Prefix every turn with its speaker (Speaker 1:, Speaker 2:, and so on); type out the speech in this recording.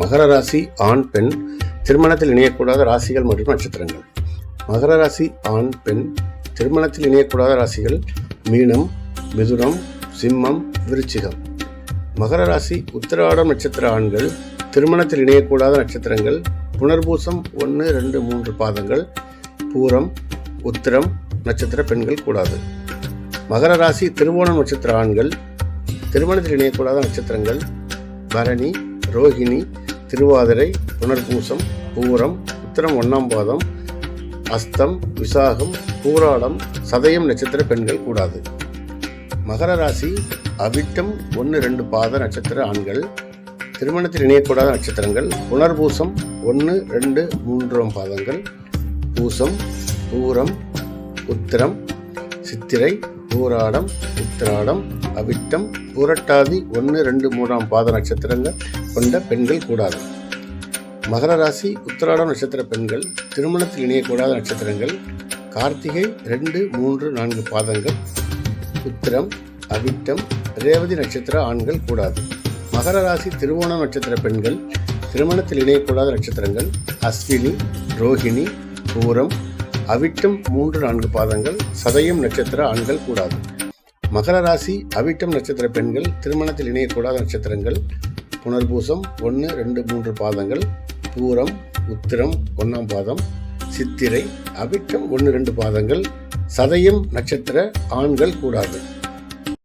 Speaker 1: மகர ராசி ஆண் பெண் திருமணத்தில் இணையக்கூடாத ராசிகள் மற்றும் நட்சத்திரங்கள். மகர ராசி ஆண் பெண் திருமணத்தில் இணையக்கூடாத ராசிகள் மீனம் மிதுனம் சிம்மம் விருச்சிகம். மகர ராசி உத்திராடம் நட்சத்திர ஆண்கள் திருமணத்தில் இணையக்கூடாத நட்சத்திரங்கள் புனர்பூசம் ஒன்று ரெண்டு மூன்று பாதங்கள் பூரம் உத்திரம் நட்சத்திர பெண்கள் கூடாது. மகர ராசி திருவோணம் நட்சத்திர ஆண்கள் திருமணத்தில் இணையக்கூடாத நட்சத்திரங்கள் பரணி ரோஹிணி திருவாதிரை புனர்பூசம் பூரம் உத்திரம் ஒன்றாம் பாதம் அஸ்தம் விசாகம் பூராடம் சதயம் நட்சத்திர பெண்கள் கூடாது. மகர ராசி அவிட்டம் ஒன்று ரெண்டு பாத நட்சத்திர ஆண்கள். திருமணத்தில் இணையக்கூடாத நட்சத்திரங்கள் புனர்பூசம் ஒன்று ரெண்டு மூன்றாம் பாதங்கள். பூசம் பூரம் உத்திரம் சித்திரை பூராடம் உத்திராடம் அவிட்டம் பூரட்டாதி ஒன்று ரெண்டு மூணாம் பாத நட்சத்திரங்கள் கொண்ட பெண்கள் கூடாது. மகர ராசி உத்திராடம் நட்சத்திர பெண்கள் திருமணத்தில் இணையக்கூடாத நட்சத்திரங்கள் கார்த்திகை ரெண்டு மூன்று நான்கு பாதங்கள் உத்திரம் அவிட்டம் ரேவதி நட்சத்திர ஆண்கள் கூடாது. மகர ராசி திருவோணம் நட்சத்திர பெண்கள் திருமணத்தில் இணையக்கூடாத நட்சத்திரங்கள் அஸ்வினி ரோஹிணி பூரம் அவிட்டம் மூன்று நான்கு பாதங்கள் சதயம் நட்சத்திர ஆண்கள் கூடாது. மகர ராசி அவிட்டம் நட்சத்திர பெண்கள் திருமணத்தில் இணையக்கூடாத நட்சத்திரங்கள் புனர்பூசம் ஒன்று ரெண்டு மூன்று பாதங்கள் பூரம் உத்திரம் ஒன்றாம் பாதம் சித்திரை அவிட்டம் ஒன்று ரெண்டு பாதங்கள் சதயம் நட்சத்திர ஆண்கள் கூடாது.